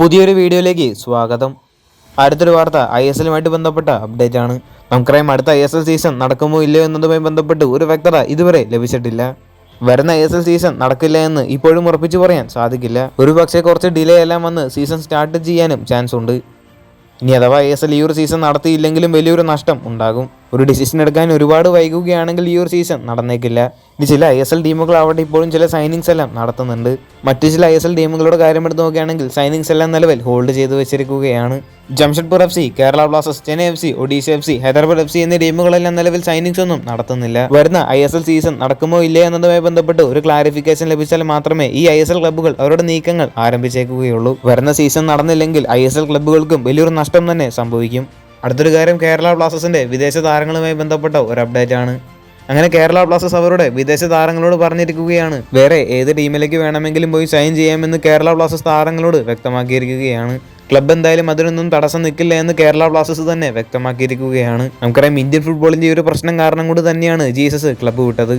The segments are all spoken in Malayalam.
പുതിയൊരു വീഡിയോയിലേക്ക് സ്വാഗതം. അടുത്തൊരു വാർത്ത ഐ എസ് എല്ലുമായിട്ട് ബന്ധപ്പെട്ട അപ്ഡേറ്റ് ആണ് നമുക്കറിയാം അടുത്ത ഐ എസ് എൽ സീസൺ നടക്കുമോ ഇല്ലയോ എന്നതുമായി ബന്ധപ്പെട്ട് ഒരു വ്യക്തത ഇതുവരെ ലഭിച്ചിട്ടില്ല. വരുന്ന ഐ എസ് എൽ സീസൺ നടക്കില്ല എന്ന് ഇപ്പോഴും ഉറപ്പിച്ചു പറയാൻ സാധിക്കില്ല. ഒരു പക്ഷേ കുറച്ച് ഡിലേ എല്ലാം വന്ന് സീസൺ സ്റ്റാർട്ട് ചെയ്യാനും ചാൻസ് ഉണ്ട് ഇനി അഥവാ ഐ എസ് എൽ ഈ ഒരു സീസൺ നടത്തിയില്ലെങ്കിലും വലിയൊരു നഷ്ടം ഉണ്ടാകും. ഒരു ഡിസിഷൻ എടുക്കാൻ ഒരുപാട് വൈകുകയാണെങ്കിൽ ഈ ഒരു സീസൺ നടന്നേക്കില്ല. ഇനി ചില ഐ എസ് എൽ ടീമുകൾ അവിടെ ഇപ്പോഴും ചില സൈനിങ്സ് എല്ലാം നടത്തുന്നുണ്ട്. മറ്റ് ചില ഐ എസ് എൽ ടീമുകളുടെ കാര്യം എടുത്ത് നോക്കുകയാണെങ്കിൽ സൈനിങ്സ് എല്ലാം നിലവിൽ ഹോൾഡ് ചെയ്തു വെച്ചിരിക്കുകയാണ്. Jamshedpur F C Kerala Blasters Chennai F C Odisha F C Hyderabad F C എന്നീ ടീമുകളെല്ലാം നിലവിൽ സൈനിങ്സ് ഒന്നും നടത്തുന്നില്ല. വരുന്ന ഐ എസ് എൽ സീസൺ നടക്കുമോ ഇല്ലേ എന്നതുമായി ബന്ധപ്പെട്ട് ഒരു ക്ലാരിഫിക്കേഷൻ ലഭിച്ചാൽ മാത്രമേ ഈ ഐ എസ് എൽ ക്ലബ്ബുകൾ അവരുടെ നീക്കങ്ങൾ ആരംഭിച്ചേക്കുകയുള്ളൂ. വരുന്ന സീസൺ നടന്നില്ലെങ്കിൽ ഐ എസ് എൽ ക്ലബ്ബുകൾക്കും വലിയൊരു നഷ്ടം തന്നെ സംഭവിക്കും. അടുത്തൊരു കാര്യം കേരള ബ്ലാസ്റ്റേഴ്സിന്റെ വിദേശ താരങ്ങളുമായി ബന്ധപ്പെട്ട ഒരു അപ്ഡേറ്റ് ആണ്. അങ്ങനെ കേരള ബ്ലാസ്റ്റേഴ്സ് അവരുടെ വിദേശ താരങ്ങളോട് പറഞ്ഞിരിക്കുകയാണ്. വേറെ ഏത് ടീമിലേക്ക് വേണമെങ്കിലും പോയി സൈൻ ചെയ്യാമെന്ന് കേരള ബ്ലാസ്റ്റേഴ്സ് താരങ്ങളോട് വ്യക്തമാക്കിയിരിക്കുകയാണ്. ക്ലബ്ബ് എന്തായാലും അതിനൊന്നും തടസ്സം നിൽക്കില്ല എന്ന് കേരള ബ്ലാസ്റ്റേഴ്സ് തന്നെ വ്യക്തമാക്കിയിരിക്കുകയാണ്. നമുക്കറിയാം ഇന്ത്യൻ ഫുട്ബോളിന്റെ ഒരു പ്രശ്നം കാരണം കൊണ്ട് തന്നെയാണ് ജീസസ് ക്ലബ്ബ് വിട്ടത്.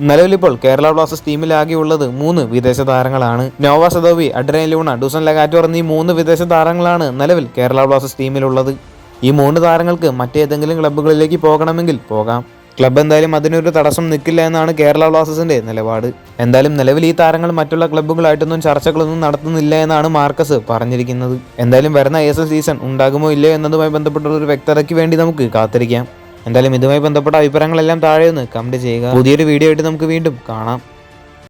നിലവിലിപ്പോൾ കേരള ബ്ലാസ്റ്റേഴ്സ് ടീമിലാകെയുള്ളത് മൂന്ന് വിദേശ താരങ്ങളാണ്. Noah Sadaoui Adrian Luna Dusan Lagator എന്നീ മൂന്ന് വിദേശ താരങ്ങളാണ് നിലവിൽ കേരള ബ്ലാസ്റ്റേഴ്സ് ടീമിലുള്ളത്. ഈ മൂന്ന് താരങ്ങൾക്ക് മറ്റേതെങ്കിലും ക്ലബ്ബുകളിലേക്ക് പോകണമെങ്കിൽ പോകാം. ക്ലബ്ബ് എന്തായാലും അതിനൊരു തടസ്സം നിൽക്കില്ല എന്നാണ് കേരള ബ്ലാസ്റ്റേഴ്സിന്റെ നിലപാട്. എന്തായാലും നിലവിൽ ഈ താരങ്ങൾ മറ്റുള്ള ക്ലബ്ബുകളായിട്ടൊന്നും ചർച്ചകളൊന്നും നടത്തുന്നില്ല എന്നാണ് മാർക്കസ് പറഞ്ഞിരിക്കുന്നത്. എന്തായാലും വരുന്ന എസ് സീസൺ ഉണ്ടാകുമോ ഇല്ലയോ എന്നതുമായി ബന്ധപ്പെട്ട ഒരു വ്യക്തതയ്ക്ക് വേണ്ടി നമുക്ക് കാത്തിരിക്കാം. എന്തായാലും ഇതുമായി ബന്ധപ്പെട്ട അഭിപ്രായങ്ങളെല്ലാം താഴെ ഒന്ന് കമന്റ് ചെയ്യുക. പുതിയൊരു വീഡിയോ ആയിട്ട് നമുക്ക് വീണ്ടും കാണാം.